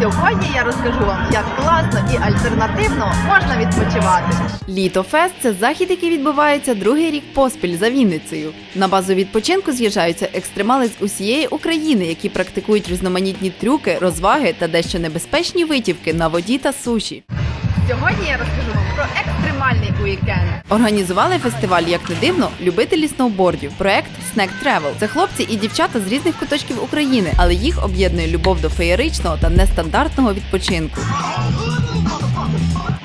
Сьогодні я розкажу вам, як класно і альтернативно можна відпочивати. Літофест це захід, який відбувається другий рік поспіль за Вінницею. На базу відпочинку з'їжджаються екстремали з усієї України, які практикують різноманітні трюки, розваги та дещо небезпечні витівки на воді та суші. Сьогодні я розкажу вам про екстремальний уікенд. Організували фестиваль, як не дивно, любителі сноубордів. Проект Snack Travel. Це хлопці і дівчата з різних куточків України, але їх об'єднує любов до феєричного та нестандартного відпочинку.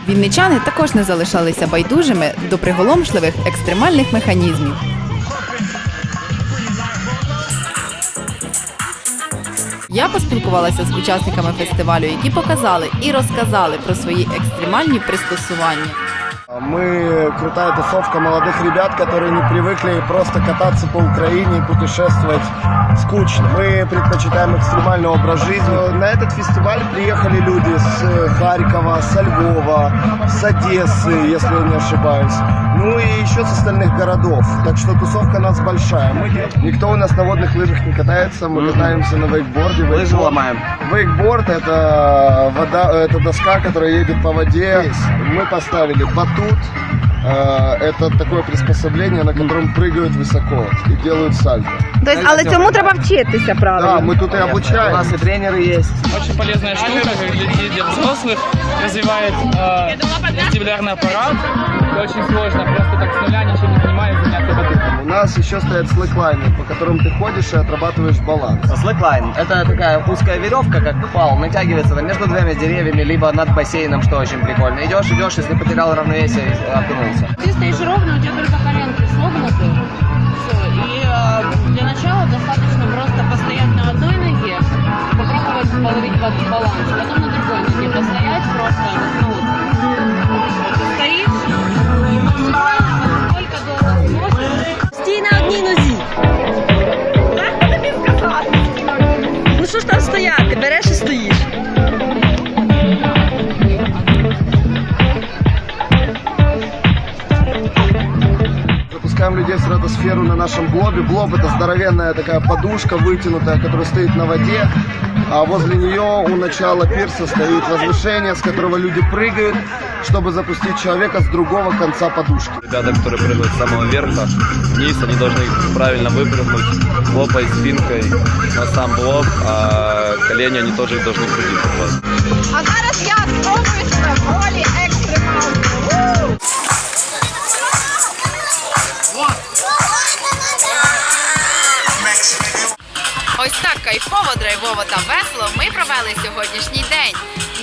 Вінничани також не залишалися байдужими до приголомшливих екстремальних механізмів. Я поспілкувалася з учасниками фестивалю, які показали і розказали про свої екстремальні пристосування. Мы крутая тусовка молодых ребят, которые не привыкли просто кататься по Украине и путешествовать скучно. Мы предпочитаем экстремальный образ жизни. На этот фестиваль приехали люди с э, Харькова, со Львова, с Одессы, если я не ошибаюсь. Ну и еще с остальных городов. Так что тусовка у нас большая. Мы, никто у нас на водных лыжах не катается, мы катаемся на вейкборде. Лыжи Вейкборд- ломаем. Вейкборд это вода, это доска, которая едет по воде. Мы поставили батут. Э, Это такое приспособление, на котором прыгают высоко и делают сальто. Тобто, але цьому треба вчитися, Да, мы тут и У обучаем. нас и тренеры есть. Очень полезная штука как для, для взрослых, развивает э, вестибулярный аппарат. Это очень сложно, просто так с нуля ничего не занимаясь, заняться батутом. У нас еще стоят слэклайны, по которым ты ходишь и отрабатываешь баланс. Слэклайн – это такая узкая веревка, как пал, натягивается там между двумя деревьями, либо над бассейном, что очень прикольно. Идешь, идешь, если потерял равновесие, окунулся. Ты стоишь ровно, у тебя только коленки согнуты. Все. И э, для начала достаточно просто постоять на одной ноге, попробовать половить ба- баланс, потом на стратосферу на нашем блобе. Блоб это здоровенная такая подушка вытянутая, которая стоит на воде. А возле нее у начала пирса стоит возвышение, с которого люди прыгают, чтобы запустить человека с другого конца подушки. Ребята, которые прыгают с самого верха вниз, они должны правильно выпрыгнуть, хлопая спинкой на сам блок, а колени они тоже должны крутить под Ось так кайфово, драйвово та весело ми провели сьогоднішній день.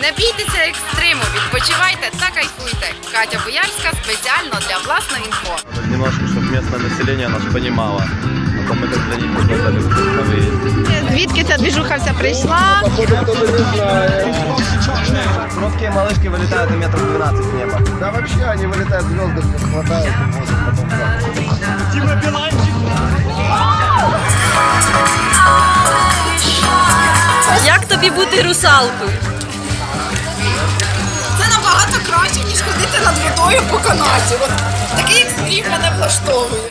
Не бійтеся екстриму, відпочивайте та кайфуйте. Катя Боярська спеціально для власного інфо. Немножко, чтобы местное население нас понимало. А то мы как для них подготовили на выезд. Звідки ця двіжуха вся прийшла? Короткие малышки вылетают на метров 12 в небо. Да вообще они вылетают звезды, хватают и возят потом. да. Як Тобі бути русалкою? Це набагато краще, ніж ходити над водою по канаті. От такий екстрім мене влаштовує.